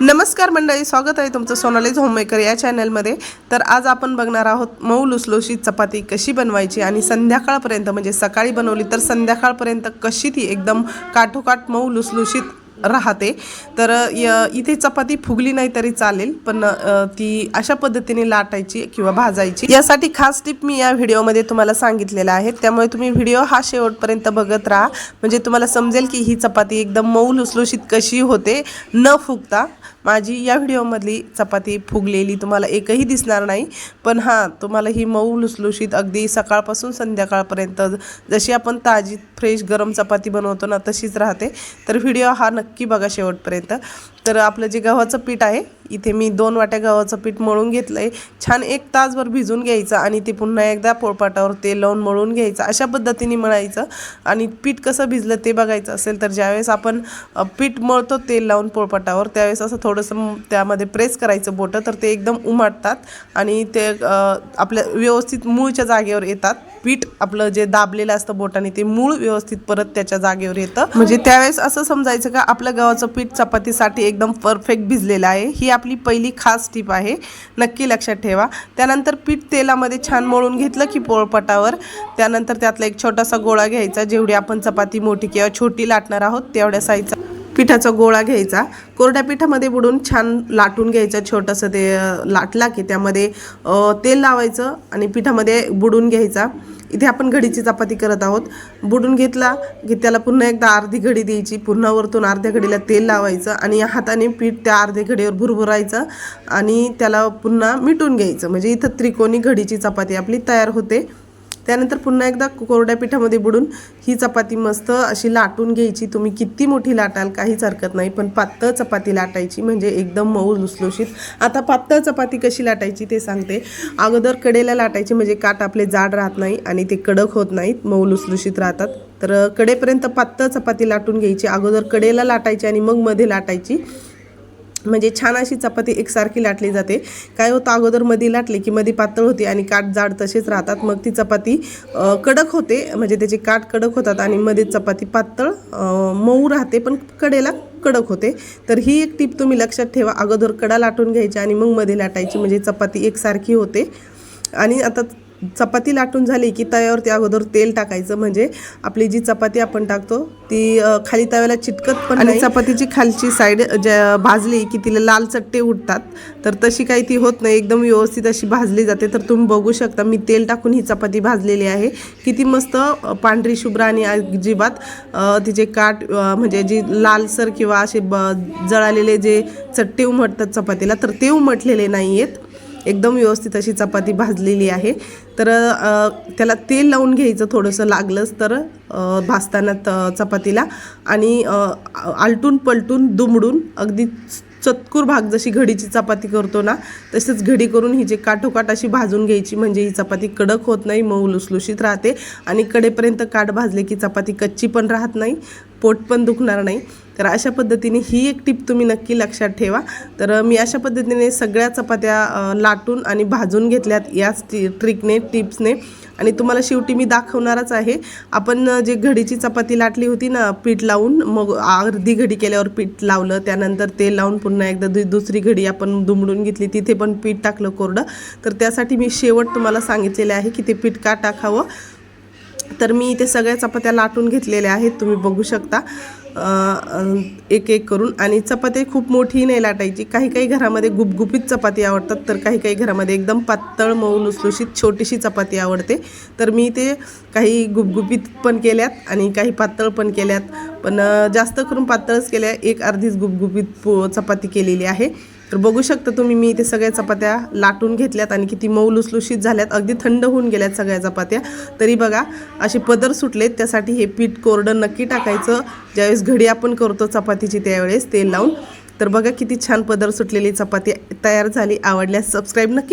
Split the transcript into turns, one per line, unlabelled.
नमस्कार मंडळी स्वागत आहे तुमचं सोनालीज होममेकर या चॅनलमध्ये तर आज आपण बघणार आहोत मऊ लुसलुशीत चपाती कशी बनवायची आणि संध्याकाळपर्यंत म्हणजे सकाळी बनवली तर संध्याकाळपर्यंत कशी ती एकदम काठोकाठ मऊ लुसलुशीत राहते. तर इथे चपाती फुगली नाही तरी चालेल पण ती अशा पद्धतीने लाटायची किंवा भाजायची. यासाठी खास टिप मी या व्हिडिओमध्ये तुम्हाला सांगितलेल्या आहे त्यामुळे तुम्ही व्हिडिओ हा शेवटपर्यंत बघत राहा. म्हणजे तुम्हाला समजेल की ही चपाती एकदम मऊ लुसलुशीत कशी होते न फुगता. माझी या व्हिडिओमधली चपाती फुगलेली तुम्हाला एकही दिसणार नाही. पण हां तुम्हाला ही मऊ लुसलुशीत अगदी सकाळपासून संध्याकाळपर्यंत जशी आपण ताजी फ्रेश गरम चपाती बनवतो ना तशीच राहते. तर व्हिडिओ हा नक्की बघा शेवटपर्यंत. तर आपलं जे गव्हाचं पीठ आहे इथे मी दोन वाट्या गव्हाचं पीठ मळून घेतलं आहे छान एक तासभर भिजून घ्यायचं आणि ते पुन्हा एकदा पोळपाटावर तेल लावून मळून घ्यायचं. अशा पद्धतीने मळायचं आणि पीठ कसं भिजलं ते बघायचं असेल तर ज्यावेळेस आपण पीठ मळतो तेल लावून पोळपाटावर त्यावेळेस असं थोडंसं त्यामध्ये प्रेस करायचं बोटं तर ते एकदम उमटतात आणि ते आपल्या व्यवस्थित मूळच्या जागेवर येतात. पीठ आपलं जे दाबलेलं असतं बोटाने ते मूळ व्यवस्थित परत त्याच्या जागेवर येतं. म्हणजे त्यावेळेस असं समजायचं का आपलं गव्हाचं पीठ चपातीसाठी एकदम परफेक्ट भिजलेलं आहे. ही आपली पहिली खास टीप आहे. नक्की लक्षात ठेवा. त्यानंतर पीठ तेलामध्ये छान मळून घेतलं की पोळपटावर. त्यानंतर त्यातला एक छोटासा गोळा घ्यायचा. जेवढी आपण चपाती मोठी किंवा छोटी लाटणार आहोत तेवढ्या साईजचा पिठाचा गोळा घ्यायचा. कोरड्या पिठामध्ये बुडून छान लाटून घ्यायचं. छोटंसं ते लाटला की त्यामध्ये तेल लावायचं आणि पिठामध्ये बुडून घ्यायचा. इथे आपण घडीची चपाती करत आहोत. बुडून घेतला की त्याला पुन्हा एकदा अर्धी घडी द्यायची. पुन्हा वरतून अर्ध्या घडीला तेल लावायचं आणि हाताने पीठ त्या अर्ध्या घडीवर भुरभुरायचं आणि त्याला पुन्हा मिटून घ्यायचं. म्हणजे इथं त्रिकोणी घडीची चपाती आपली तयार होते. त्यानंतर पुन्हा एकदा कोरड्या पिठामध्ये बुडून ही चपाती मस्त अशी लाटून घ्यायची. तुम्ही किती मोठी लाटाल काहीच हरकत नाही पण पातळ चपाती लाटायची म्हणजे एकदम मऊ लुसलुशीत. आता पातळ चपाती कशी लाटायची ते सांगते. अगोदर कडेला लाटायची म्हणजे काट आपले जाड राहत नाही आणि ते कडक होत नाहीत मऊ लुसलुशीत राहतात. तर कडेपर्यंत पातळ चपाती लाटून घ्यायची. अगोदर कडेला लाटायची आणि मग मध्ये लाटायची. म्हणजे छान अशी चपाती एकसारखी लाटली जाते. काय होतं अगोदरमध्ये लाटली की मध्ये पातळ होते आणि काठ जाड तसेच राहतात. मग ती चपाती कडक होते. म्हणजे त्याचे काठ कडक होतात आणि मध्ये चपाती पातळ मऊ राहते पण कडेला कडक होते. तर ही एक टीप तुम्ही लक्षात ठेवा. अगोदर कडा लाटून घ्यायची आणि मग मध्ये लाटायची. म्हणजे चपाती एकसारखी होते. आणि आता चपाती लाटून झाली की तव्यावरती अगोदर तेल टाकायचं. म्हणजे आपली जी चपाती आपण टाकतो ती खाली तव्याला चिटकत पण आणि चपातीची खालची साईड ज्या भाजली की तिला लाल चट्टे उठतात तर तशी काही ती होत नाही. एकदम व्यवस्थित अशी भाजली जाते. तर तुम्ही बघू शकता मी तेल टाकून ही चपाती भाजलेली आहे. किती मस्त पांढरी शुभ्र आणि अजिबात तिचे काट म्हणजे जी लालसर किंवा असे ब जळालेले जे चट्टे उमटतात चपातीला तर ते उमटलेले नाही आहेत एकदम व्यवस्थित अशी चपाती भाजलेली आहे. तर त्याला तेल लावून घ्यायचं थोडंसं लागलंच तर भाजताना त चपातीला. आणि आलटून पलटून दुमडून अगदी चतकूर भाग जशी घडीची चपाती करतो ना तसेच घडी करून ही जे काठोकाठ अशी भाजून घ्यायची. म्हणजे ही चपाती कडक होत नाही मऊ लुसलुशीत राहते. आणि कडेपर्यंत काठ भाजले की चपाती कच्ची पण राहत नाही. पोट पण दुखणार नाही. तर अशा पद्धतीने ही एक टिप तुम्ही नक्की लक्षात ठेवा. तर मी अशा पद्धतीने सगळ्या चपात्या लाटून आणि भाजून घेतल्यात याच टी ट्रिकने टिप्सने. आणि तुम्हाला शेवटी मी दाखवणारच आहे. आपण जे घडीची चपाती लाटली होती ना पीठ लावून मग अर्धी घडी केल्यावर पीठ लावलं त्यानंतर तेल लावून पुन्हा एकदा दु दुसरी घडी आपण दुमडून घेतली तिथे पण पीठ टाकलं कोरडं. तर त्यासाठी मी शेवट तुम्हाला सांगितलेले आहे की ते पीठ का टाकावं? तर मी इथे सगळ्या चपात्या लाटून घेतलेल्या आहेत तुम्ही बघू शकता. एक एक करून. आणि चपाती खूप मोठी नाही लाटायची. काही काही घरामध्ये गुपगुपीत चपाती आवडतात तर काही काही घरामध्ये एकदम पातळ मऊ लुसलुशीत छोटीशी चपाती आवडते. तर मी ते काही गुपगुपीत पण केल्यात आणि काही पातळ पण केल्यात. पण जास्त करून पातळच केल्या. एक अर्धीच गुपगुपीत पो चपाती केलेली आहे. तर बघू शकता तुम्ही मी इथे सगळ्या चपात्या लाटून घेतल्यात आणि किती मऊ लुसलुशीत झाल्यात. अगदी थंड होऊन गेल्यात सगळ्या चपात्या. तरी बघा असे पदर सुटलेत त्यासाठी हे पीठ कोरडं नक्की टाकायचं. ज्यावेळेस घडी आपण करतो चपातीची त्यावेळेस तेल लावून. तर बघा किती छान पदर सुटलेली चपाती तयार झाली. आवडल्यास सबस्क्राईब नक्की